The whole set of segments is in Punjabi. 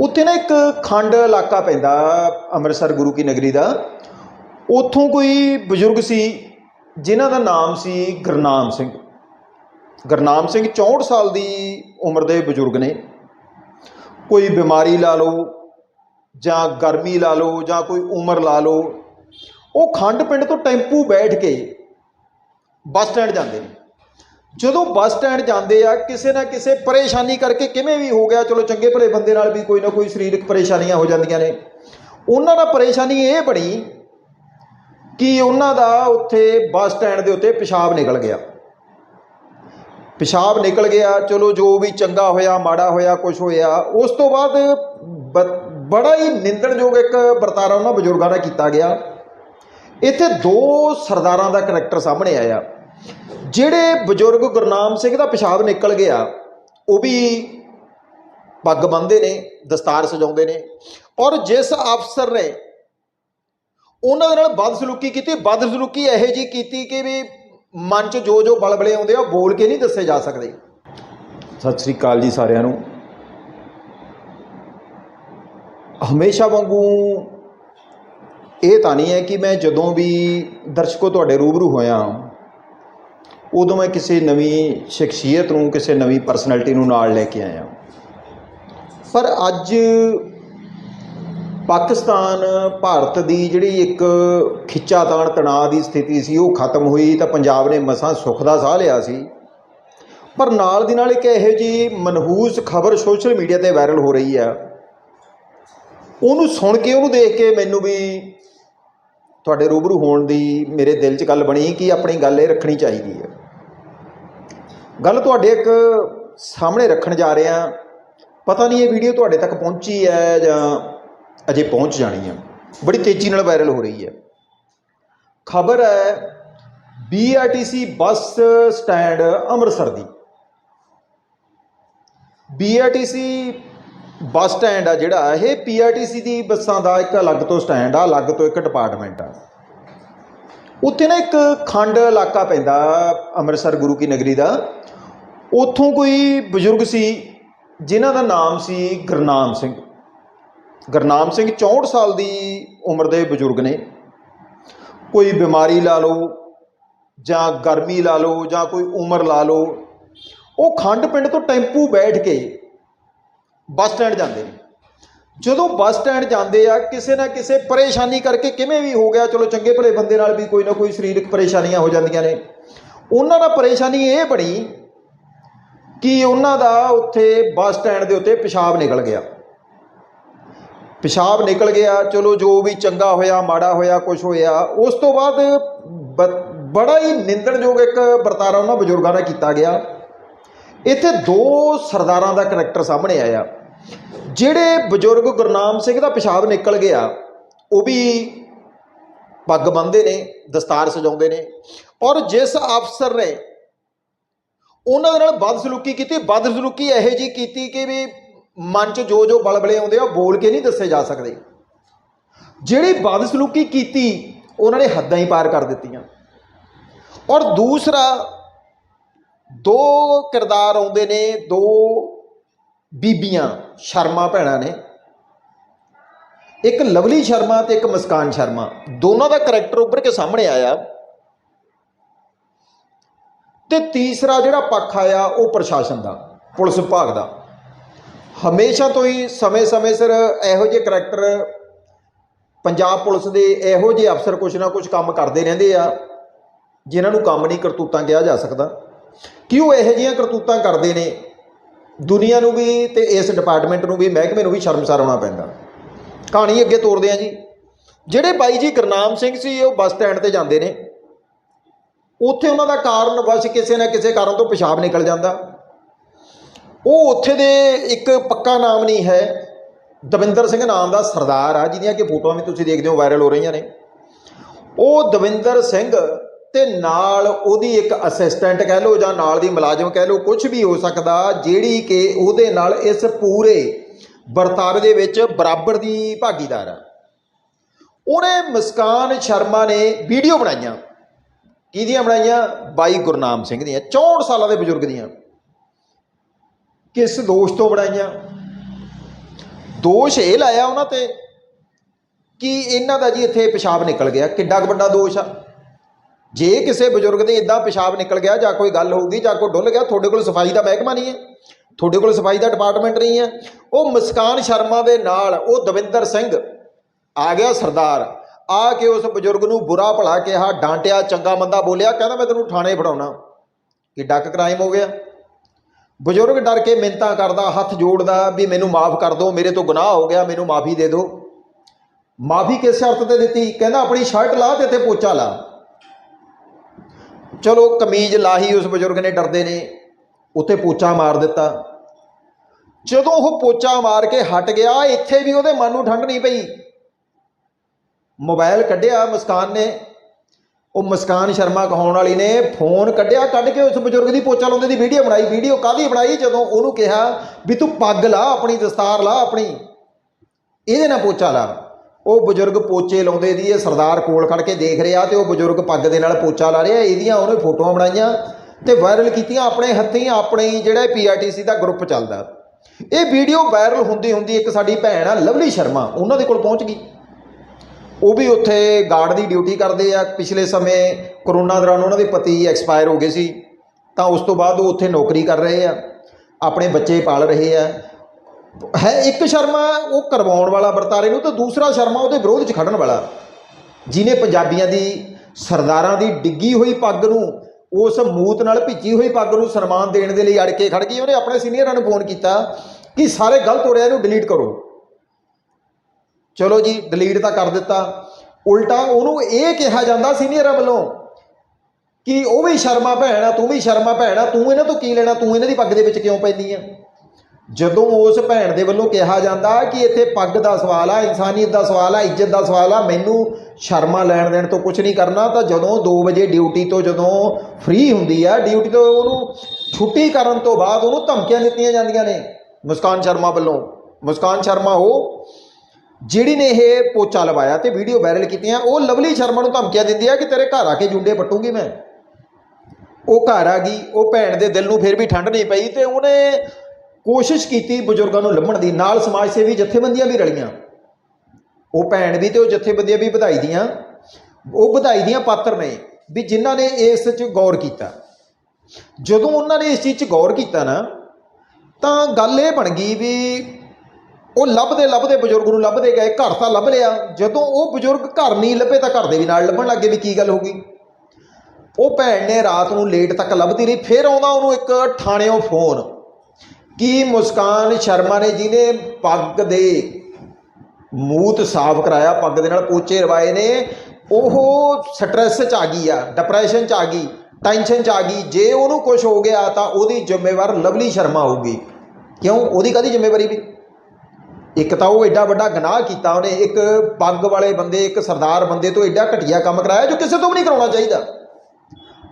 ਉੱਥੇ ਨਾ ਇੱਕ ਖੰਡ ਇਲਾਕਾ ਪੈਂਦਾ, ਅੰਮ੍ਰਿਤਸਰ ਗੁਰੂ ਕੀ ਨਗਰੀ ਦਾ। ਉੱਥੋਂ ਕੋਈ ਬਜ਼ੁਰਗ ਸੀ, ਜਿਨ੍ਹਾਂ ਦਾ ਨਾਮ ਸੀ ਗੁਰਨਾਮ ਸਿੰਘ। ਗੁਰਨਾਮ ਸਿੰਘ 64 ਸਾਲ ਦੀ ਉਮਰ ਦੇ ਬਜ਼ੁਰਗ ਨੇ। ਕੋਈ ਬਿਮਾਰੀ ਲਾ ਲਓ, ਜਾਂ ਗਰਮੀ ਲਾ ਲਓ, ਜਾਂ ਕੋਈ ਉਮਰ ਲਾ ਲਓ, ਉਹ ਖੰਡ ਪਿੰਡ ਤੋਂ ਟੈਂਪੂ ਬੈਠ ਕੇ ਬੱਸ ਸਟੈਂਡ ਜਾਂਦੇ ਨੇ। ਜਦੋਂ ਬੱਸ ਸਟੈਂਡ ਜਾਂਦੇ ਆ, ਕਿਸੇ ਨਾ ਕਿਸੇ ਪਰੇਸ਼ਾਨੀ ਕਰਕੇ ਕਿਵੇਂ ਵੀ ਹੋ ਗਿਆ, ਚਲੋ ਚੰਗੇ ਭਲੇ ਬੰਦੇ ਨਾਲ ਵੀ ਕੋਈ ਨਾ ਕੋਈ ਸਰੀਰਕ ਪਰੇਸ਼ਾਨੀਆਂ ਹੋ ਜਾਂਦੀਆਂ ਨੇ। ਉਹਨਾਂ ਦਾ ਪਰੇਸ਼ਾਨੀ ਇਹ ਬਣੀ ਕਿ ਉਹਨਾਂ ਦਾ ਉੱਥੇ ਬੱਸ ਸਟੈਂਡ ਦੇ ਉੱਤੇ ਪਿਸ਼ਾਬ ਨਿਕਲ ਗਿਆ। ਪਿਸ਼ਾਬ ਨਿਕਲ ਗਿਆ, ਚਲੋ ਜੋ ਵੀ ਚੰਗਾ ਹੋਇਆ, ਮਾੜਾ ਹੋਇਆ ਕੁਝ ਹੋਇਆ, ਉਸ ਤੋਂ ਬਾਅਦ ਬ- ਬੜਾ ਹੀ ਨਿੰਦਣਯੋਗ ਇੱਕ ਵਰਤਾਰਾ ਉਹਨਾਂ ਬਜ਼ੁਰਗਾਂ ਦਾ ਕੀਤਾ ਗਿਆ। ਇੱਥੇ ਦੋ ਸਰਦਾਰਾਂ ਦਾ ਕਰੈਕਟਰ ਸਾਹਮਣੇ ਆਇਆ। ਜਿਹੜੇ ਬਜ਼ੁਰਗ ਗੁਰਨਾਮ ਸਿੰਘ ਦਾ ਪਿਸ਼ਾਬ ਨਿਕਲ ਗਿਆ, ਉਹ ਵੀ ਪੱਗ ਬੰਨਦੇ ਨੇ, ਦਸਤਾਰ ਸਜਾਉਂਦੇ ਨੇ। ਔਰ ਜਿਸ ਅਫਸਰ ਨੇ ਉਹਨਾਂ ਦੇ ਨਾਲ ਬਦਸਲੂਕੀ ਕੀਤੀ, ਬਦਸਲੂਕੀ ਇਹੋ ਜੀ ਕੀਤੀ ਕਿ ਵੀ ਮਨ 'ਚ ਜੋ ਜੋ ਬਲਬਲੇ ਆਉਂਦੇ ਆ, ਉਹ ਬੋਲ ਕੇ ਨਹੀਂ ਦੱਸੇ ਜਾ ਸਕਦੇ। ਸਤਿ ਸ੍ਰੀ ਅਕਾਲ ਜੀ ਸਾਰਿਆਂ ਨੂੰ। ਹਮੇਸ਼ਾ ਵਾਂਗੂ ਇਹ ਤਾਂ ਨਹੀਂ ਹੈ ਕਿ ਮੈਂ ਜਦੋਂ ਵੀ ਦਰਸ਼ਕੋ ਤੁਹਾਡੇ ਰੂਬਰੂ ਹੋਇਆ ਉਦੋਂ ਮੈਂ ਕਿਸੇ ਨਵੀਂ ਸ਼ਖਸੀਅਤ ਨੂੰ, ਕਿਸੇ ਨਵੀਂ ਪਰਸਨੈਲਿਟੀ ਨੂੰ ਨਾਲ ਲੈ ਕੇ ਆਇਆ। ਪਰ ਅੱਜ ਪਾਕਿਸਤਾਨ, ਭਾਰਤ ਦੀ ਜਿਹੜੀ ਇੱਕ ਖਿੱਚਾਤਾਣ, ਤਣਾਅ ਦੀ ਸਥਿਤੀ ਸੀ, ਉਹ ਖਤਮ ਹੋਈ ਤਾਂ ਪੰਜਾਬ ਨੇ ਮਸਾਂ ਸੁੱਖ ਦਾ ਸਾਹ ਲਿਆ ਸੀ। ਪਰ ਨਾਲ ਦੀ ਨਾਲ ਇੱਕ ਇਹੋ ਜੀ ਮਨਹੂਸ ਖਬਰ ਸੋਸ਼ਲ ਮੀਡੀਆ ਤੇ ਵਾਇਰਲ ਹੋ ਰਹੀ ਆ। ਉਹਨੂੰ ਸੁਣ ਕੇ, ਉਹਨੂੰ ਦੇਖ ਕੇ ਮੈਨੂੰ ਵੀ ਤੁਹਾਡੇ ਰੂਬਰੂ ਹੋਣ ਦੀ ਮੇਰੇ ਦਿਲ 'ਚ ਗੱਲ ਬਣੀ ਕਿ ਆਪਣੀ ਗੱਲ ਇਹ ਰੱਖਣੀ ਚਾਹੀਦੀ ਹੈ ਗੱਲ ਤੁਹਾਡੇ ਇੱਕ ਸਾਹਮਣੇ ਰੱਖਣ ਜਾ ਰਹੇ। ਹਾਂ ਪਤਾ ਨਹੀਂ ਇਹ ਵੀਡੀਓ ਤੁਹਾਡੇ ਤੱਕ ਪਹੁੰਚੀ ਹੈ ਜਾਂ ਅਜੇ ਪਹੁੰਚ ਜਾਣੀ ਹੈ। ਬੜੀ ਤੇਜ਼ੀ ਨਾਲ ਵਾਇਰਲ ਹੋ ਰਹੀ ਹੈ। ਖਬਰ ਹੈ BRTC ਬੱਸ ਸਟੈਂਡ ਅੰਮ੍ਰਿਤਸਰ ਦੀ। BRTC ਬੱਸ ਸਟੈਂਡ ਆ ਜਿਹੜਾ, ਇਹ PRTC ਦੀ ਬੱਸਾਂ ਦਾ ਇੱਕ ਅਲੱਗ ਤੋਂ ਸਟੈਂਡ ਆ, ਅਲੱਗ ਤੋਂ ਇੱਕ ਡਿਪਾਰਟਮੈਂਟ ਆ। ਉੱਥੇ ਨਾ ਇੱਕ ਖੰਡ ਇਲਾਕਾ ਪੈਂਦਾ ਅੰਮ੍ਰਿਤਸਰ ਗੁਰੂ ਕੀ ਨਗਰੀ ਦਾ। ਉੱਥੋਂ ਕੋਈ ਬਜ਼ੁਰਗ ਸੀ ਜਿਨ੍ਹਾਂ ਦਾ ਨਾਮ ਸੀ ਗੁਰਨਾਮ ਸਿੰਘ। ਗੁਰਨਾਮ ਸਿੰਘ 64 ਸਾਲ ਦੀ ਉਮਰ ਦੇ ਬਜ਼ੁਰਗ ਨੇ। ਕੋਈ ਬਿਮਾਰੀ ਲਾ ਲਓ ਜਾਂ ਗਰਮੀ ਲਾ ਲਓ ਜਾਂ ਕੋਈ ਉਮਰ ਲਾ ਲਓ, ਉਹ ਖੰਡ ਪਿੰਡ ਤੋਂ ਟੈਂਪੂ ਬੈਠ ਕੇ ਬੱਸ ਸਟੈਂਡ ਜਾਂਦੇ ਨੇ। ਜਦੋਂ ਬੱਸ ਸਟੈਂਡ ਜਾਂਦੇ ਆ, ਕਿਸੇ ਨਾ ਕਿਸੇ ਪਰੇਸ਼ਾਨੀ ਕਰਕੇ ਕਿਵੇਂ ਵੀ ਹੋ ਗਿਆ, ਚਲੋ ਚੰਗੇ ਭਲੇ ਬੰਦੇ ਨਾਲ ਵੀ ਕੋਈ ਨਾ ਕੋਈ ਸਰੀਰਕ ਪਰੇਸ਼ਾਨੀਆਂ ਹੋ ਜਾਂਦੀਆਂ ਨੇ। ਉਹਨਾਂ ਦਾ ਪਰੇਸ਼ਾਨੀ ਇਹ ਬਣੀ ਕਿ ਉਹਨਾਂ ਦਾ ਉੱਥੇ ਬੱਸ ਸਟੈਂਡ ਦੇ ਉੱਤੇ ਪਿਸ਼ਾਬ ਨਿਕਲ ਗਿਆ। ਪਿਸ਼ਾਬ ਨਿਕਲ ਗਿਆ, ਚਲੋ ਜੋ ਵੀ ਚੰਗਾ ਹੋਇਆ, ਮਾੜਾ ਹੋਇਆ ਕੁਝ ਹੋਇਆ, ਉਸ ਤੋਂ ਬਾਅਦ ਬ- ਬੜਾ ਹੀ ਨਿੰਦਣਯੋਗ ਇੱਕ ਵਰਤਾਰਾ ਉਹਨਾਂ ਬਜ਼ੁਰਗਾਂ ਦਾ ਕੀਤਾ ਗਿਆ। ਇੱਥੇ ਦੋ ਸਰਦਾਰਾਂ ਦਾ ਕਰੈਕਟਰ ਸਾਹਮਣੇ ਆਇਆ। ਜਿਹੜੇ ਬਜ਼ੁਰਗ ਗੁਰਨਾਮ ਸਿੰਘ ਦਾ ਪਿਸ਼ਾਬ ਨਿਕਲ ਗਿਆ, ਉਹ ਵੀ ਪੱਗ ਬੰਨ੍ਹਦੇ ਨੇ, ਦਸਤਾਰ ਸਜਾਉਂਦੇ ਨੇ ਔਰ ਜਿਸ ਅਫਸਰ ਨੇ ਉਹਨਾਂ ਦੇ ਨਾਲ ਬਦਸਲੂਕੀ ਕੀਤੀ, ਬਦਸਲੂਕੀ ਇਹੋ ਜੀ ਕੀਤੀ ਕਿ ਵੀ ਮਨ 'ਚ ਜੋ ਜੋ ਬਲਬਲੇ ਆਉਂਦੇ ਆ, ਉਹ ਬੋਲ ਕੇ ਨਹੀਂ ਦੱਸੇ ਜਾ ਸਕਦੇ। ਜਿਹੜੀ ਬਦਸਲੂਕੀ ਕੀਤੀ, ਉਹਨਾਂ ਨੇ ਹੱਦਾਂ ਹੀ ਪਾਰ ਕਰ ਦਿੱਤੀਆਂ। ਔਰ ਦੂਸਰਾ, ਦੋ ਕਿਰਦਾਰ ਆਉਂਦੇ ਨੇ, ਦੋ ਬੀਬੀਆਂ, ਸ਼ਰਮਾ ਭੈਣਾਂ ਨੇ। ਇੱਕ ਲਵਲੀ ਸ਼ਰਮਾ ਤੇ ਇੱਕ ਮਸਕਾਨ ਸ਼ਰਮਾ। ਦੋਨਾਂ ਦਾ ਕਰੈਕਟਰ ਉੱਭਰ ਕੇ ਸਾਹਮਣੇ ਆਇਆ। ਤੇ ਤੀਸਰਾ ਜਿਹੜਾ ਪੱਖ ਆਇਆ ਉਹ ਪ੍ਰਸ਼ਾਸਨ ਦਾ, ਪੁਲਿਸ ਵਿਭਾਗ ਦਾ। ਹਮੇਸ਼ਾ ਤੋਂ ਹੀ ਸਮੇਂ-ਸਮੇਂ ਸਿਰ ਇਹੋ ਜਿਹੇ ਕਰੈਕਟਰ ਪੰਜਾਬ ਪੁਲਿਸ ਦੇ ਇਹੋ ਜਿਹੇ ਅਫਸਰ ਕੁਛ ਨਾ ਕੁਛ ਕੰਮ ਕਰਦੇ ਰਹਿੰਦੇ ਆ, ਜਿਨ੍ਹਾਂ ਨੂੰ ਕੰਮ ਨਹੀਂ ਕਰਤੂਤਾਂ ਕਿਹਾ ਜਾ ਸਕਦਾ। ਕਿ ਉਹ ਇਹੋ ਜਿਹੀਆਂ ਕਰਤੂਤਾਂ ਕਰਦੇ ਨੇ? ਦੁਨੀਆ ਨੂੰ ਵੀ ਤੇ ਇਸ ਡਿਪਾਰਟਮੈਂਟ ਨੂੰ ਵੀ, ਮਹਿਕਮੇ ਨੂੰ ਵੀ ਸ਼ਰਮਸਾਰ ਹੋਣਾ ਪੈਂਦਾ। ਕਹਾਣੀ ਅੱਗੇ ਤੋਰਦੇ ਆ ਜੀ। ਜਿਹੜੇ ਬਾਈ ਜੀ ਗੁਰਨਾਮ ਸਿੰਘ ਸੀ, ਉਹ ਬੱਸ ਸਟੈਂਡ ਤੇ ਜਾਂਦੇ ਨੇ। ਉੱਥੇ ਉਹਨਾਂ ਦਾ ਕਾਰਨ ਵਸ਼ ਕਿਸੇ ਨਾ ਕਿਸੇ ਕਾਰਨ ਤੋਂ ਪਿਸ਼ਾਬ ਨਿਕਲ ਜਾਂਦਾ। ਉਹ ਉੱਥੇ ਦੇ ਇੱਕ ਪੱਕਾ ਨਾਮ ਨਹੀਂ ਹੈ, ਦਵਿੰਦਰ ਸਿੰਘ ਨਾਮ ਦਾ ਸਰਦਾਰ ਆ, ਜਿਹਦੀਆਂ ਕਿ ਫੋਟੋਆਂ ਵੀ ਤੁਸੀਂ ਦੇਖਦੇ ਹੋ ਵਾਇਰਲ ਹੋ ਰਹੀਆਂ ਨੇ। ਉਹ ਦਵਿੰਦਰ ਸਿੰਘ ਤੇ ਨਾਲ ਉਹਦੀ ਇੱਕ ਅਸਿਸਟੈਂਟ ਕਹਿ ਲਓ ਜਾਂ ਨਾਲ ਦੀ ਮੁਲਾਜ਼ਮ ਕਹਿ ਲਓ ਕੁਝ ਵੀ ਹੋ ਸਕਦਾ, ਜਿਹੜੀ ਕਿ ਉਹਦੇ ਨਾਲ ਇਸ ਪੂਰੇ ਵਰਤਾਰੇ ਦੇ ਵਿੱਚ ਬਰਾਬਰ ਦੀ ਭਾਗੀਦਾਰ ਆ। ਉਹਨੇ ਮੁਸਕਾਨ ਸ਼ਰਮਾ ਨੇ ਵੀਡੀਓ ਬਣਾਈਆਂ। ਕਿਹਦੀਆਂ ਬਣਾਈਆਂ? ਬਾਈ ਗੁਰਨਾਮ ਸਿੰਘ ਦੀਆਂ 64 ਸਾਲਾਂ ਦੇ ਬਜ਼ੁਰਗ ਦੀਆਂ। ਕਿਸ ਦੋਸ਼ ਤੋਂ ਬਣਾਈਆਂ? ਦੋਸ਼ ਇਹ ਲਾਇਆ ਉਹਨਾਂ ਤੇ ਕਿ ਇਹਨਾਂ ਦਾ ਜੀ ਇੱਥੇ ਪਿਸ਼ਾਬ ਨਿਕਲ ਗਿਆ। ਕਿੱਡਾ ਕੁ ਵੱਡਾ ਦੋਸ਼ ਆ। ਜੇ ਕਿਸੇ ਬਜ਼ੁਰਗ ਦੇ ਇਦਾਂ ਪਿਸ਼ਾਬ ਨਿਕਲ ਗਿਆ ਜਾਂ ਕੋਈ ਗੱਲ ਹੋਊਗੀ ਜਾਂ ਕੋਈ ਡੁੱਲ ਗਿਆ, ਤੁਹਾਡੇ ਕੋਲ ਸਫ਼ਾਈ ਦਾ ਮਹਿਕਮਾ ਨਹੀਂ ਹੈ। ਤੁਹਾਡੇ ਕੋਲ ਸਫ਼ਾਈ ਦਾ ਡਿਪਾਰਟਮੈਂਟ ਨਹੀਂ ਹੈ। ਉਹ ਮੁਸਕਾਨ ਸ਼ਰਮਾ ਦੇ ਨਾਲ ਉਹ ਦਵਿੰਦਰ ਸਿੰਘ, ਆ ਗਿਆ ਸਰਦਾਰ। ਆ ਕੇ ਉਸ ਬਜ਼ੁਰਗ ਨੂੰ ਬੁਰਾ ਭਲਾ ਕਿਹਾ, ਡਾਂਟਿਆ, ਚੰਗਾ ਮੰਦਾ ਬੋਲਿਆ, ਕਹਿੰਦਾ ਮੈਂ ਤੈਨੂੰ ਥਾਣੇ ਫੜਾਉਣਾ। ਕਿ ਡੱਕ ਕ੍ਰਾਈਮ ਹੋ ਗਿਆ? ਬਜ਼ੁਰਗ ਡਰ ਕੇ ਮਿੰਤਾ ਕਰਦਾ, ਹੱਥ ਜੋੜਦਾ ਵੀ ਮੈਨੂੰ ਮਾਫ ਕਰ ਦਿਓ ਮੇਰੇ ਤੋਂ ਗੁਨਾਹ ਹੋ ਗਿਆ, ਮੈਨੂੰ ਮਾਫੀ ਦੇ ਦਿਓ ਮਾਫੀ ਕਿਸ ਸ਼ਰਤ ਤੇ ਦਿੱਤੀ? ਕਹਿੰਦਾ ਆਪਣੀ ਸ਼ਰਟ ਲਾ ਤੇ ਇੱਥੇ ਪੋਚਾ ਲਾ। ਚਲੋ ਕਮੀਜ਼ ਲਾਹੀ ਉਸ ਬਜ਼ੁਰਗ ਨੇ, ਡਰਦੇ ਨੇ ਉੱਤੇ ਪੋਚਾ ਮਾਰ ਦਿੱਤਾ। ਜਦੋਂ ਉਹ ਪੋਚਾ ਮਾਰ ਕੇ ਹਟ ਗਿਆ, ਇੱਥੇ ਵੀ ਉਹਦੇ ਮਨ ਨੂੰ ਠੰਡ ਨਹੀਂ ਪਈ। ਮੋਬਾਈਲ ਕੱਢਿਆ ਮੁਸਕਾਨ ਨੇ। ਉਹ ਮੁਸਕਾਨ ਸ਼ਰਮਾ ਕਹਾਉਣ ਵਾਲੀ ਨੇ, ਫੋਨ ਕੱਢਿਆ, ਕੱਢ ਕੇ ਉਸ ਬਜ਼ੁਰਗ ਦੀ ਪੋਚਾ ਲਾਉਂਦੇ ਦੀ ਵੀਡੀਓ ਬਣਾਈ। ਵੀਡੀਓ ਕਾਦੀ ਬਣਾਈ? ਜਦੋਂ ਉਹਨੂੰ ਕਿਹਾ ਵੀ ਤੂੰ ਪੱਗ ਲਾ ਆਪਣੀ, ਦਸਤਾਰ ਲਾ ਆਪਣੀ, ਇਹਦੇ ਨਾਲ ਪੋਚਾ ਲਾ। ਉਹ ਬਜ਼ੁਰਗ ਪੋਚੇ ਲਾਉਂਦੇ ਦੀ ਇਹ ਸਰਦਾਰ ਕੋਲ ਖੜ ਕੇ ਦੇਖ ਰਿਹਾ ਤੇ ਉਹ ਬਜ਼ੁਰਗ ਪੱਗ ਦੇ ਨਾਲ ਪੋਚਾ ਲਾ ਰਿਹਾ। ਇਹਦੀਆਂ ਉਹਨੇ ਫੋਟੋਆਂ ਬਣਾਈਆਂ ਤੇ ਵਾਇਰਲ ਕੀਤੀਆਂ ਆਪਣੇ ਹੱਥੀਂ, ਆਪਣੇ ਹੀ ਜਿਹੜਾ ਪੀਆਰਟੀਸੀ ਦਾ ਗਰੁੱਪ ਚੱਲਦਾ। ਇਹ ਵੀਡੀਓ ਵਾਇਰਲ ਹੁੰਦੀ ਹੁੰਦੀ ਇੱਕ ਸਾਡੀ ਭੈਣ ਆ, ਲਵਲੀ ਸ਼ਰਮਾ, ਉਹਨਾਂ ਦੇ ਕੋਲ ਪਹੁੰਚ ਗਈ। ਉਹ ਵੀ ਉੱਥੇ ਗਾਰਡ ਦੀ ਡਿਊਟੀ ਕਰਦੇ ਆ। ਪਿਛਲੇ ਸਮੇਂ ਕਰੋਨਾ ਦੌਰਾਨ ਉਹਨਾਂ ਦੇ ਪਤੀ ਐਕਸਪਾਇਰ ਹੋ ਗਏ ਸੀ। ਤਾਂ ਉਸ ਤੋਂ ਬਾਅਦ ਉਹ ਉੱਥੇ ਨੌਕਰੀ ਕਰ ਰਹੇ ਆ। ਆਪਣੇ ਬੱਚੇ ਪਾਲ ਰਹੇ ਆ। ਹੈ ਇੱਕ ਸ਼ਰਮਾ ਉਹ ਕਰਵਾਉਣ ਵਾਲਾ ਵਰਤਾਰੇ ਨੂੰ, ਤੇ ਦੂਸਰਾ ਸ਼ਰਮਾ ਉਹਦੇ ਵਿਰੋਧ 'ਚ ਖੜਨ ਵਾਲਾ। ਜਿਨੇ ਪੰਜਾਬੀਆਂ ਦੀ ਸਰਦਾਰਾਂ ਦੀ ਡਿੱਗੀ ਹੋਈ ਪੱਗ ਨੂੰ, ਉਸ ਮੂਤ ਨਾਲ ਭਿੱਜੀ ਹੋਈ ਪੱਗ ਨੂੰ ਸਨਮਾਨ ਦੇਣ ਦੇ ਲਈ ਅੜ ਕੇ ਖੜ ਗਈ। ਉਹਨੇ ਆਪਣੇ ਸੀਨੀਅਰਾਂ ਨੂੰ ਫੋਨ ਕੀਤਾ ਕਿ ਸਾਰੇ ਗਲਤ ਹੋ ਰਿਹਾ, ਇਹਨੂੰ ਡਿਲੀਟ ਕਰੋ। ਚਲੋ ਜੀ ਡਿਲੀਟ ਤਾਂ ਕਰ ਦਿੱਤਾ। ਉਲਟਾ ਉਹਨੂੰ ਇਹ ਕਿਹਾ ਜਾਂਦਾ ਸੀਨੀਅਰਾਂ ਵੱਲੋਂ ਕਿ ਉਹ ਵੀ ਸ਼ਰਮਾ ਭੈਣ ਆ, ਤੂੰ ਵੀ ਸ਼ਰਮਾ ਭੈਣ ਆ, ਤੂੰ ਇਹਨਾਂ ਤੋਂ ਕੀ ਲੈਣਾ, ਤੂੰ ਇਹਨਾਂ ਦੀ ਪੱਗ ਦੇ ਵਿੱਚ ਕਿਉਂ ਪੈਂਦੀ ਆ? ਜਦੋਂ ਉਸ ਭੈਣ ਦੇ ਵੱਲੋਂ ਕਿਹਾ ਜਾਂਦਾ ਕਿ ਇੱਥੇ ਪੱਗ ਦਾ ਸਵਾਲ ਆ, ਇਨਸਾਨੀਅਤ ਦਾ ਸਵਾਲ ਆ, ਇੱਜ਼ਤ ਦਾ ਸਵਾਲ ਆ, ਮੈਨੂੰ ਸ਼ਰਮਾ ਲੈਣ ਦੇਣ ਤੋਂ ਕੁਝ ਨਹੀਂ ਕਰਨਾ, ਤਾਂ ਜਦੋਂ 2 ਵਜੇ ਡਿਊਟੀ ਤੋਂ ਜਦੋਂ ਫ੍ਰੀ ਹੁੰਦੀ ਆ ਡਿਊਟੀ ਤੋਂ ਉਹਨੂੰ ਛੁੱਟੀ ਕਰਨ ਤੋਂ ਬਾਅਦ ਉਹਨੂੰ ਧਮਕੀਆਂ ਦਿੱਤੀਆਂ ਜਾਂਦੀਆਂ ਨੇ। ਮੁਸਕਾਨ ਸ਼ਰਮਾ ਵੱਲੋਂ। ਮੁਸਕਾਨ ਸ਼ਰਮਾ ਉਹ ਜਿਹੜੀ ਨੇ ਇਹ ਪੋਚਾ ਲਵਾਇਆ ਤੇ ਵੀਡੀਓ ਵਾਇਰਲ ਕੀਤੀਆਂ, ਉਹ ਲਵਲੀ ਸ਼ਰਮਾ ਨੂੰ ਧਮਕੀਆਂ ਦਿੰਦੀ ਆ ਕਿ ਤੇਰੇ ਘਰ ਆ ਕੇ ਜੁੰਡੇ ਪੱਟੂਗੀ ਮੈਂ। ਉਹ ਘਰ ਆ ਗਈ, ਉਹ ਭੈਣ ਦੇ ਦਿਲ ਨੂੰ ਫਿਰ ਵੀ ਠੰਡ ਨਹੀਂ ਪਈ ਤੇ ਉਹਨੇ ਕੋਸ਼ਿਸ਼ ਕੀਤੀ ਬਜ਼ੁਰਗਾਂ ਨੂੰ ਲੱਭਣ ਦੀ, ਨਾਲ ਸਮਾਜ ਸੇਵੀ ਜਥੇਬੰਦੀਆਂ ਵੀ ਰਲੀਆਂ। ਉਹ ਭੈਣ ਵੀ ਤੇ ਉਹ ਜਥੇਬੰਦੀਆਂ ਵੀ ਵਧਾਈ ਦੀਆਂ। ਉਹ ਵਧਾਈ ਦੀਆਂ ਪਾਤਰ ਨੇ ਵੀ ਜਿਨ੍ਹਾਂ ਨੇ ਇਸ 'ਚ ਗੌਰ ਕੀਤਾ। ਜਦੋਂ ਉਹਨਾਂ ਨੇ ਇਸ ਚੀਜ਼ 'ਚ ਗੌਰ ਕੀਤਾ ਨਾ, ਤਾਂ ਗੱਲ ਇਹ ਬਣ ਗਈ ਵੀ ਉਹ ਲੱਭਦੇ ਲੱਭਦੇ ਬਜ਼ੁਰਗ ਨੂੰ ਲੱਭਦੇ ਗਏ, ਘਰ ਤਾਂ ਲੱਭ ਲਿਆ। ਜਦੋਂ ਉਹ ਬਜ਼ੁਰਗ ਘਰ ਨਹੀਂ ਲੱਭੇ ਤਾਂ ਘਰ ਦੇ ਵੀ ਨਾਲ ਲੱਭਣ ਲੱਗੇ ਵੀ ਕੀ ਗੱਲ ਹੋ ਗਈ। ਉਹ ਭੈਣ ਨੇ ਰਾਤ ਨੂੰ ਲੇਟ ਤੱਕ ਲੱਭਦੀ ਰਹੀ, ਫਿਰ ਆਉਂਦਾ ਉਹਨੂੰ ਇੱਕ ਥਾਣਿਓਂ ਫੋਨ। ਕੀ ਮੁਸਕਾਨ ਸ਼ਰਮਾ ਨੇ ਜਿਹਨੇ ਪੱਗ ਦੇ ਮੂਤ ਸਾਫ਼ ਕਰਾਇਆ, ਪੱਗ ਦੇ ਨਾਲ ਪੋਚੇ ਰਵਾਏ ਨੇ, ਉਹ ਸਟ੍ਰੈਸ 'ਚ ਆ ਗਈ ਆ ਡਿਪਰੈਸ਼ਨ 'ਚ ਆ ਗਈ ਟੈਨਸ਼ਨ 'ਚ ਆ ਗਈ। ਜੇ ਉਹਨੂੰ ਕੁਝ ਹੋ ਗਿਆ ਤਾਂ ਉਹਦੀ ਜ਼ਿੰਮੇਵਾਰ ਲਵਲੀ ਸ਼ਰਮਾ ਹੋਊਗੀ। ਕਿਉਂ? ਉਹਦੀ ਕਾਦੀ ਜ਼ਿੰਮੇਵਾਰੀ ਵੀ? ਇੱਕ ਤਾਂ ਉਹ ਐਡਾ ਵੱਡਾ ਗੁਨਾਹ ਕੀਤਾ ਉਹਨੇ, ਇੱਕ ਪੱਗ ਵਾਲੇ ਬੰਦੇ, ਇੱਕ ਸਰਦਾਰ ਬੰਦੇ ਤੋਂ ਐਡਾ ਘਟੀਆ ਕੰਮ ਕਰਾਇਆ ਜੋ ਕਿਸੇ ਤੋਂ ਵੀ ਨਹੀਂ ਕਰਾਉਣਾ ਚਾਹੀਦਾ।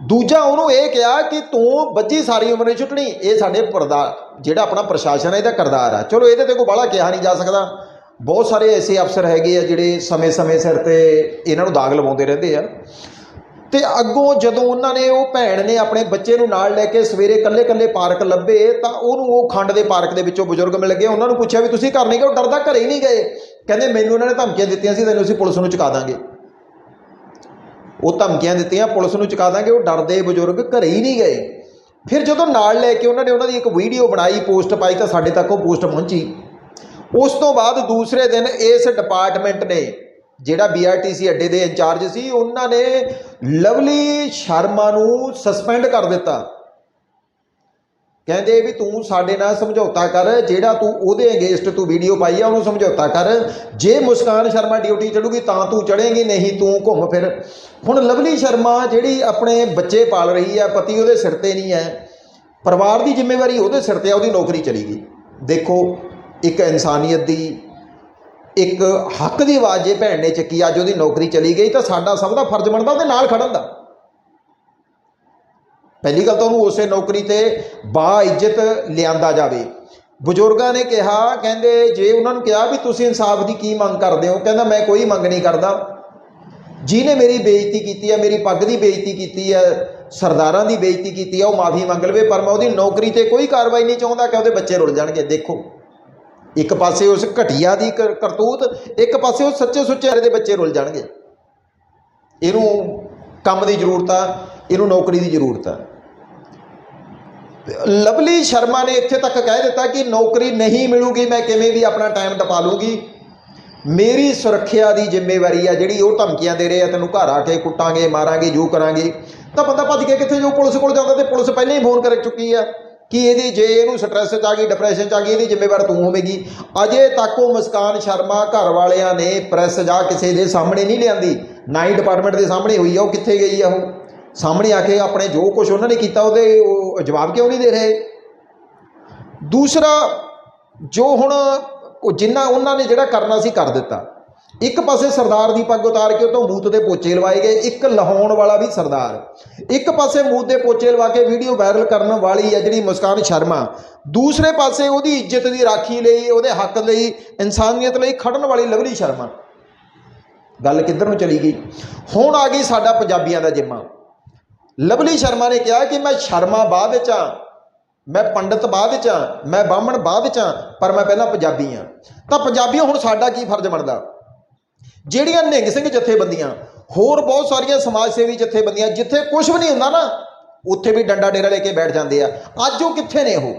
ਦੂਜਾ ਉਹਨੂੰ ਇਹ ਕਿਹਾ ਕਿ ਤੂੰ ਬੱਜੀ ਸਾਰੀ ਉਮਰ ਨਹੀਂ ਛੁੱਟਣੀ, ਇਹ ਸਾਡੇ ਪਰਦਾ, ਜਿਹੜਾ ਆਪਣਾ ਪ੍ਰਸ਼ਾਸਨ ਹੈ, ਇਹਦਾ ਕਰਦਾਰ ਆ। ਚਲੋ, ਇਹਦੇ ਤੇ ਕੋਈ ਬਾਹਲਾ ਕਿਹਾ ਨਹੀਂ ਜਾ ਸਕਦਾ। ਬਹੁਤ ਸਾਰੇ ਐਸੇ ਅਫਸਰ ਹੈਗੇ ਆ ਜਿਹੜੇ ਸਮੇਂ-ਸਮੇਂ ਸਿਰ ਤੇ ਇਹਨਾਂ ਨੂੰ ਦਾਗ ਲਵਾਉਂਦੇ ਰਹਿੰਦੇ ਆ। ਤੇ ਅੱਗੋਂ ਜਦੋਂ ਉਹਨਾਂ ਨੇ ਉਹ ਭੈਣ ਨੇ ਆਪਣੇ ਬੱਚੇ ਨੂੰ ਨਾਲ ਲੈ ਕੇ ਸਵੇਰੇ ਕੱਲੇ-ਕੱਲੇ ਪਾਰਕ ਲੱਭੇ, ਤਾਂ ਉਹਨੂੰ ਉਹ ਖੰਡ ਦੇ ਪਾਰਕ ਦੇ ਵਿੱਚੋਂ ਬਜ਼ੁਰਗ ਮਿਲ ਗਏ। ਉਹਨਾਂ ਨੂੰ ਪੁੱਛਿਆ ਵੀ ਤੁਸੀਂ ਘਰ ਨਹੀਂ ਗਏ? ਉਹ ਡਰਦਾ ਘਰੇ ਹੀ ਨਹੀਂ ਗਏ। ਕਹਿੰਦੇ, ਮੈਨੂੰ ਉਹਨਾਂ ਨੇ ਧਮਕੀਆਂ ਦਿੱਤੀਆਂ ਸੀ, ਤੈਨੂੰ ਅਸੀਂ ਪੁਲਿਸ ਨੂੰ ਚੁਕਾ ਦਾਂਗੇ। ਉਹ ਧਮਕੀਆਂ ਦਿੱਤੀਆਂ, ਪੁਲਿਸ ਨੂੰ ਚੁਕਾ ਦਾਂਗੇ। ਉਹ ਡਰਦੇ ਬਜ਼ੁਰਗ ਘਰੇ ਹੀ ਨਹੀਂ ਗਏ। ਫਿਰ ਜਦੋਂ ਨਾਲ ਲੈ ਕੇ ਉਹਨਾਂ ਨੇ ਉਹਨਾਂ ਦੀ ਇੱਕ ਵੀਡੀਓ ਬਣਾਈ, ਪੋਸਟ ਪਾਈ, ਤਾਂ ਸਾਡੇ ਤੱਕ ਉਹ ਪੋਸਟ ਪਹੁੰਚੀ। ਉਸ ਤੋਂ ਬਾਅਦ ਦੂਸਰੇ ਦਿਨ ਇਸ ਡਿਪਾਰਟਮੈਂਟ ਨੇ ਜਿਹੜਾ ਬੀਆਰਟੀਸੀ ਅੱਡੇ ਦੇ ਇੰਚਾਰਜ ਸੀ, ਉਹਨਾਂ ਨੇ ਲਵਲੀ ਸ਼ਰਮਾ ਨੂੰ ਸਸਪੈਂਡ ਕਰ ਦਿੱਤਾ। ਕਹਿੰਦੇ ਵੀ ਤੂੰ ਸਾਡੇ ਨਾਲ ਸਮਝੌਤਾ ਕਰ, ਜਿਹੜਾ ਤੂੰ ਉਹਦੇ ਅਗੇਂਸਟ ਤੂੰ ਵੀਡੀਓ ਪਾਈ ਆ, ਉਹਨੂੰ ਸਮਝੌਤਾ ਕਰ। ਜੇ ਮੁਸਕਾਨ ਸ਼ਰਮਾ ਡਿਊਟੀ ਚੜੂਗੀ, ਤਾਂ ਤੂੰ ਚੜੇਂਗੀ, ਨਹੀਂ ਤੂੰ ਘੁੰਮ ਫਿਰ। ਹੁਣ ਲਵਲੀ ਸ਼ਰਮਾ ਜਿਹੜੀ ਆਪਣੇ ਬੱਚੇ ਪਾਲ ਰਹੀ ਆ, ਪਤੀ ਉਹਦੇ ਸਿਰ ਤੇ ਨਹੀਂ ਹੈ। ਪਰਿਵਾਰ ਦੀ ਜ਼ਿੰਮੇਵਾਰੀ ਉਹਦੇ ਸਿਰ ਤੇ ਆ, ਉਹਦੀ ਨੌਕਰੀ ਚਲੀ ਗਈ। ਦੇਖੋ, ਇੱਕ ਇਨਸਾਨੀਅਤ ਦੀ ਇੱਕ ਹੱਕ ਦੀ ਆਵਾਜ਼ ਜੇ ਭੈਣ ਨੇ ਚੱਕੀ, ਅੱਜ ਉਹਦੀ ਨੌਕਰੀ ਚਲੀ ਗਈ ਤਾਂ ਸਾਡਾ ਸਭ ਦਾ ਫਰਜ਼ ਬਣਦਾ ਉਹਦੇ ਨਾਲ ਖੜਨ ਦਾ। ਪਹਿਲੀ ਗੱਲ ਤਾਂ ਉਹਨੂੰ ਉਸੇ ਨੌਕਰੀ ਤੇ ਬਾ ਇੱਜ਼ਤ ਲਿਆਂਦਾ ਜਾਵੇ। ਬਜ਼ੁਰਗਾਂ ਨੇ ਕਿਹਾ, ਕਹਿੰਦੇ ਜੇ ਉਹਨਾਂ ਨੂੰ ਕਿਹਾ ਵੀ ਤੁਸੀਂ ਇਨਸਾਫ ਦੀ ਕੀ ਮੰਗ ਕਰਦੇ ਹੋ, ਕਹਿੰਦਾ ਮੈਂ ਕੋਈ ਮੰਗ ਨਹੀਂ ਕਰਦਾ। ਜਿਹਨੇ ਮੇਰੀ ਬੇਇੱਜ਼ਤੀ ਕੀਤੀ ਹੈ, ਮੇਰੀ ਪੱਗ ਦੀ ਬੇਇੱਜ਼ਤੀ ਕੀਤੀ ਹੈ, ਸਰਦਾਰਾਂ ਦੀ ਬੇਇੱਜ਼ਤੀ ਕੀਤੀ ਹੈ, ਉਹ ਮਾਫੀ ਮੰਗ ਲਵੇ, ਪਰ ਮੈਂ ਉਹਦੀ ਨੌਕਰੀ ਤੇ ਕੋਈ ਕਾਰਵਾਈ ਨਹੀਂ ਚਾਹੁੰਦਾ ਕਿ ਉਹਦੇ ਬੱਚੇ ਰੁੱਲ ਜਾਣਗੇ। ਦੇਖੋ ਇੱਕ ਪਾਸੇ ਉਸ ਘਟੀਆ ਦੀ ਕਰ- ਕਰਤੂਤ, ਇੱਕ ਪਾਸੇ ਉਹ ਸੱਚੇ ਸੁੱਚੇ ਦੇ ਬੱਚੇ ਰੁੱਲ ਜਾਣਗੇ। ਇਹਨੂੰ ਕੰਮ ਦੀ ਜ਼ਰੂਰਤ ਆ, ਇਹਨੂੰ ਨੌਕਰੀ ਦੀ ਜ਼ਰੂਰਤ ਆ। ਲਵਲੀ ਸ਼ਰਮਾ ਨੇ ਇੱਥੇ ਤੱਕ ਕਹਿ ਦਿੱਤਾ ਕਿ ਨੌਕਰੀ ਨਹੀਂ ਮਿਲੂਗੀ, ਮੈਂ ਕਿਵੇਂ ਵੀ ਆਪਣਾ ਟਾਈਮ ਟਪਾ ਲੂੰਗੀ। ਮੇਰੀ ਸੁਰੱਖਿਆ ਦੀ ਜ਼ਿੰਮੇਵਾਰੀ ਆ ਜਿਹੜੀ ਉਹ ਧਮਕੀਆਂ ਦੇ ਰਹੇ ਆ, ਤੈਨੂੰ ਘਰ ਆ ਕੇ ਕੁੱਟਾਂਗੇ, ਮਾਰਾਂਗੇ ਜੋ ਕਰਾਂਗੇ। ਤਾਂ ਬੰਦਾ ਭੱਜ ਕੇ ਕਿੱਥੇ ਜੋ ਪੁਲਿਸ ਕੋਲ ਜਾਂਦਾ ਤੇ ਪੁਲਿਸ ਪਹਿਲਾਂ ਹੀ ਫੋਨ ਕਰ ਚੁੱਕੀ ਆ। ਕਿ ਇਹਦੀ ਜੇ ਇਹਨੂੰ ਸਟ੍ਰੈਸ ਚ ਆ ਗਈ ਡਿਪਰੈਸ਼ਨ ਚ ਆ ਗਈ, ਇਹਦੀ ਜ਼ਿੰਮੇਵਾਰ ਤੂੰ ਹੋਵੇਗੀ। ਅਜੇ ਤੱਕ ਉਹ ਮੁਸਕਾਨ ਸ਼ਰਮਾ ਘਰ ਵਾਲਿਆਂ ਨੇ ਪ੍ਰੈਸ ਜਾਂ ਕਿਸੇ ਦੇ ਸਾਹਮਣੇ ਨਹੀਂ ਲਿਆਂਦੀ। ਨਾ ਹੀ ਡਿਪਾਰਟਮੈਂਟ ਦੇ ਸਾਹਮਣੇ ਹੋਈ ਆ, ਉਹ ਕਿੱਥੇ ਗਈ ਆ ਉਹ? ਸਾਹਮਣੇ ਆ ਕੇ ਆਪਣੇ ਜੋ ਕੁਝ ਉਹਨਾਂ ਨੇ ਕੀਤਾ, ਉਹਦੇ ਉਹ ਜਵਾਬ ਕਿਉਂ ਨਹੀਂ ਦੇ ਰਹੇ? ਦੂਸਰਾ, ਜੋ ਹੁਣ ਜਿੰਨਾ ਉਹਨਾਂ ਨੇ ਜਿਹੜਾ ਕਰਨਾ ਸੀ ਕਰ ਦਿੱਤਾ। ਇੱਕ ਪਾਸੇ ਸਰਦਾਰ ਦੀ ਪੱਗ ਉਤਾਰ ਕੇ ਉਹ ਤੋਂ ਮੂਤ ਦੇ ਪੋਚੇ ਲਵਾਏ ਗਏ, ਇੱਕ ਲਹਾਉਣ ਵਾਲਾ ਵੀ ਸਰਦਾਰ। ਇੱਕ ਪਾਸੇ ਮੂਤ ਦੇ ਪੋਚੇ ਲਵਾ ਕੇ ਵੀਡੀਓ ਵਾਇਰਲ ਕਰਨ ਵਾਲੀ ਹੈ ਜਿਹੜੀ ਮੁਸਕਾਨ ਸ਼ਰਮਾ। ਦੂਸਰੇ ਪਾਸੇ ਉਹਦੀ ਇੱਜ਼ਤ ਦੀ ਰਾਖੀ ਲਈ, ਉਹਦੇ ਹੱਕ ਲਈ, ਇਨਸਾਨੀਅਤ ਲਈ ਖੜਨ ਵਾਲੀ ਲਵਲੀ ਸ਼ਰਮਾ। ਗੱਲ ਕਿੱਧਰ ਨੂੰ ਚਲੀ ਗਈ? ਹੁਣ ਆ ਗਈ ਸਾਡਾ ਪੰਜਾਬੀਆਂ ਦਾ ਜਿੰਮਾ। ਲਵਲੀ ਸ਼ਰਮਾ ਨੇ ਕਿਹਾ ਕਿ ਮੈਂ ਸ਼ਰਮਾ ਬਾਅਦ ਵਿੱਚ ਆ। ਮੈਂ ਪੰਡਤ ਬਾਅਦ ਵਿੱਚ ਆ, ਮੈਂ ਬਾਹਮਣ ਬਾਅਦ ਵਿੱਚ ਆ, ਪਰ ਮੈਂ ਪਹਿਲਾਂ ਪੰਜਾਬੀ ਆ। ਤਾਂ ਪੰਜਾਬੀ ਹੁਣ ਸਾਡਾ ਕੀ ਫਰਜ਼ ਬਣਦਾ? ਜਿਹੜੀਆਂ ਨਿਹੰਗ ਸਿੰਘ ਜਥੇਬੰਦੀਆਂ, ਹੋਰ ਬਹੁਤ ਸਾਰੀਆਂ ਸਮਾਜ ਸੇਵੀ ਜਥੇਬੰਦੀਆਂ, ਜਿੱਥੇ ਕੁਝ ਵੀ ਨਹੀਂ ਹੁੰਦਾ ਨਾ, ਉੱਥੇ ਵੀ ਡੰਡਾ ਡੇਰਾ ਲੈ ਕੇ ਬੈਠ ਜਾਂਦੇ ਆ। ਅੱਜ ਉਹ ਕਿੱਥੇ ਨੇ ਉਹ?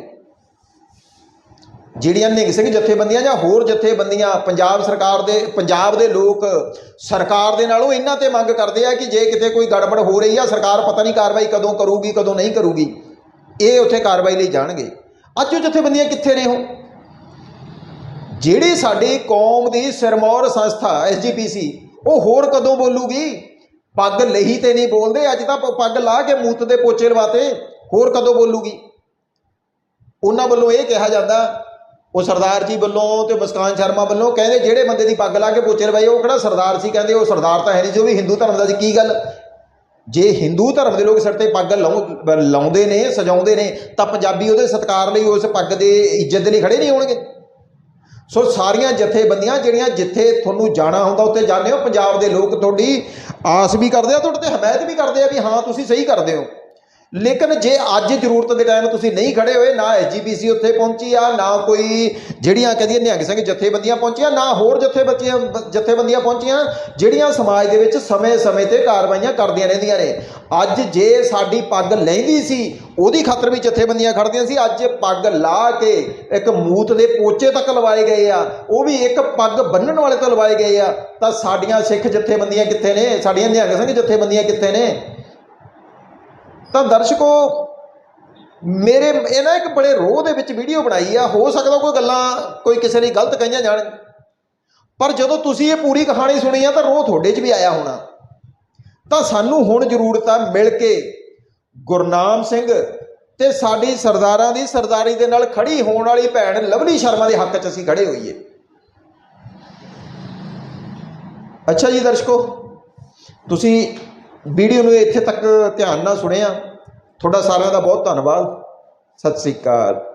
ਜਿਹੜੀਆਂ ਨਿਹੰਗ ਸਿੰਘ ਜਥੇਬੰਦੀਆਂ ਜਾਂ ਹੋਰ ਜਥੇਬੰਦੀਆਂ, ਪੰਜਾਬ ਸਰਕਾਰ ਦੇ, ਪੰਜਾਬ ਦੇ ਲੋਕ ਸਰਕਾਰ ਦੇ ਨਾਲੋਂ ਇਹਨਾਂ ਤੇ ਮੰਗ ਕਰਦੇ ਆ ਕਿ ਜੇ ਕਿਤੇ ਕੋਈ ਗੜਬੜ ਹੋ ਰਹੀ ਆ, ਸਰਕਾਰ ਪਤਾ ਨਹੀਂ ਕਾਰਵਾਈ ਕਦੋਂ ਕਰੂਗੀ, ਕਦੋਂ ਨਹੀਂ ਕਰੂਗੀ, ਇਹ ਉੱਥੇ ਕਾਰਵਾਈ ਲਈ ਜਾਣਗੇ। ਅੱਜ ਉਹ ਜਥੇਬੰਦੀਆਂ ਕਿੱਥੇ ਨੇ ਉਹ? ਜਿਹੜੀ ਸਾਡੀ ਕੌਮ ਦੀ ਸਿਰਮੌਰ ਸੰਸਥਾ ਐਸਜੀਪੀਸੀ ਉਹ ਹੋਰ ਕਦੋਂ ਬੋਲੂਗੀ? ਪੱਗ ਲਈ ਤੇ ਨਹੀਂ ਬੋਲਦੇ, ਅੱਜ ਤਾਂ ਪੱਗ ਲਾ ਕੇ ਮੂਤ ਦੇ ਪੋਚੇ ਲਵਾਤੇ, ਹੋਰ ਕਦੋਂ ਬੋਲੂਗੀ? ਉਹਨਾਂ ਵੱਲੋਂ ਇਹ ਕਿਹਾ ਜਾਂਦਾ, ਉਹ ਸਰਦਾਰ ਜੀ ਵੱਲੋਂ ਤੇ ਮੁਸਕਾਨ ਸ਼ਰਮਾ ਵੱਲੋਂ ਕਹਿੰਦੇ, ਜਿਹੜੇ ਬੰਦੇ ਦੀ ਪੱਗ ਲਾ ਕੇ ਪੋਚੇ ਲਵਾਏ, ਉਹ ਕਿਹੜਾ ਸਰਦਾਰ ਸੀ? ਕਹਿੰਦੇ ਉਹ ਸਰਦਾਰ ਤਾਂ ਹੈ ਨਹੀਂ, ਜੋ ਵੀ ਹਿੰਦੂ ਧਰਮ ਦਾ ਸੀ ਕੀ ਗੱਲ? ਜੇ ਹਿੰਦੂ ਧਰਮ ਦੇ ਲੋਕ ਸਿਰ ਤੇ ਪੱਗ ਲਾਉ- ਲਾਉਂਦੇ ਨੇ, ਸਜਾਉਂਦੇ ਨੇ, ਤਾਂ ਪੰਜਾਬੀ ਉਹਦੇ ਸਤਿਕਾਰ ਲਈ ਉਸ ਪੱਗ ਦੇ ਇੱਜ਼ਤ ਦੇ ਲਈ ਖੜੇ ਨਹੀਂ ਹੋਣਗੇ। ਸੋ ਸਾਰੀਆਂ ਜਥੇਬੰਦੀਆਂ ਜਿਹੜੀਆਂ ਜਿੱਥੇ ਤੁਹਾਨੂੰ ਜਾਣਾ ਹੁੰਦਾ, ਉੱਥੇ ਜਾਂਦੇ ਹੋ। ਪੰਜਾਬ ਦੇ ਲੋਕ ਤੁਹਾਡੀ ਆਸ ਵੀ ਕਰਦੇ ਆ, ਤੁਹਾਡੇ ਤੇ ਹਮਾਇਤ ਵੀ ਕਰਦੇ ਆ ਵੀ ਹਾਂ, ਤੁਸੀਂ ਸਹੀ ਕਰਦੇ ਹੋ। ਲੇਕਿਨ ਜੇ ਅੱਜ ਜ਼ਰੂਰਤ ਦੇ ਟਾਈਮ ਤੁਸੀਂ ਨਹੀਂ ਖੜੇ ਹੋਏ, ਨਾ ਐਸਜੀਪੀਸੀ ਉੱਥੇ ਪਹੁੰਚੀ ਆ, ਨਾ ਕੋਈ ਜਿਹੜੀਆਂ ਕਹਿੰਦੀਆਂ ਨਿਹੰਗ ਸਿੰਘ ਜਥੇਬੰਦੀਆਂ ਪਹੁੰਚੀਆਂ, ਨਾ ਹੋਰ ਜਥੇਬੰਦੀਆਂ ਜਥੇਬੰਦੀਆਂ ਪਹੁੰਚੀਆਂ, ਜਿਹੜੀਆਂ ਸਮਾਜ ਦੇ ਵਿੱਚ ਸਮੇਂ-ਸਮੇਂ ਤੇ ਕਾਰਵਾਈਆਂ ਕਰਦੀਆਂ ਰਹਿੰਦੀਆਂ ਨੇ। ਅੱਜ ਜੇ ਸਾਡੀ ਪੱਗ ਲੈਂਦੀ ਸੀ, ਉਹਦੀ ਖਾਤਰ ਵੀ ਜਥੇਬੰਦੀਆਂ ਖੜਦੀਆਂ ਸੀ। ਅੱਜ ਪੱਗ ਲਾ ਕੇ ਇੱਕ ਮੂਤ ਦੇ ਪੋਚੇ ਤੱਕ ਲਵਾਏ ਗਏ ਆ, ਉਹ ਵੀ ਇੱਕ ਪੱਗ ਬੰਨਣ ਵਾਲੇ ਤੋਂ ਲਵਾਏ ਗਏ ਆ। ਤਾਂ ਸਾਡੀਆਂ ਸਿੱਖ ਜਥੇਬੰਦੀਆਂ ਕਿੱਥੇ ਨੇ? ਸਾਡੀਆਂ ਨਿਹੰਗ ਸਿੰਘ ਜਥੇਬੰਦੀਆਂ ਕਿੱਥੇ ਨੇ? ਤਾਂ ਦਰਸ਼ਕੋ, ਮੇਰੇ, ਇਹ ਨਾ ਇੱਕ ਬੜੇ ਰੋਹ ਦੇ ਵਿੱਚ ਵੀਡੀਓ ਬਣਾਈ ਆ। ਹੋ ਸਕਦਾ ਕੋਈ ਗੱਲਾਂ, ਕੋਈ ਕਿਸੇ ਲਈ ਗਲਤ ਕਹੀਆਂ ਜਾਣ। ਪਰ ਜਦੋਂ ਤੁਸੀਂ ਇਹ ਪੂਰੀ ਕਹਾਣੀ ਸੁਣੀ ਆ, ਤਾਂ ਰੋਹ ਤੁਹਾਡੇ 'ਚ ਵੀ ਆਇਆ ਹੋਣਾ। ਤਾਂ ਸਾਨੂੰ ਹੁਣ ਜ਼ਰੂਰਤ ਆ ਮਿਲ ਕੇ ਗੁਰਨਾਮ ਸਿੰਘ ਤੇ ਸਾਡੀ ਸਰਦਾਰਾਂ ਦੀ ਸਰਦਾਰੀ ਦੇ ਨਾਲ ਖੜੀ ਹੋਣ ਵਾਲੀ ਭੈਣ ਲਵਲੀ ਸ਼ਰਮਾ ਦੇ ਹੱਕ 'ਚ ਅਸੀਂ ਖੜੇ ਹੋਈਏ। ਅੱਛਾ ਜੀ ਦਰਸ਼ਕੋ, ਤੁਸੀਂ ਵੀਡੀਓ ਨੂੰ ਇੱਥੇ ਤੱਕ ਧਿਆਨ ਨਾਲ ਸੁਣਿਆ। ਤੁਹਾਡਾ ਸਾਰਿਆਂ ਦਾ ਬਹੁਤ ਧੰਨਵਾਦ। ਸਤਿ ਸ੍ਰੀ ਅਕਾਲ।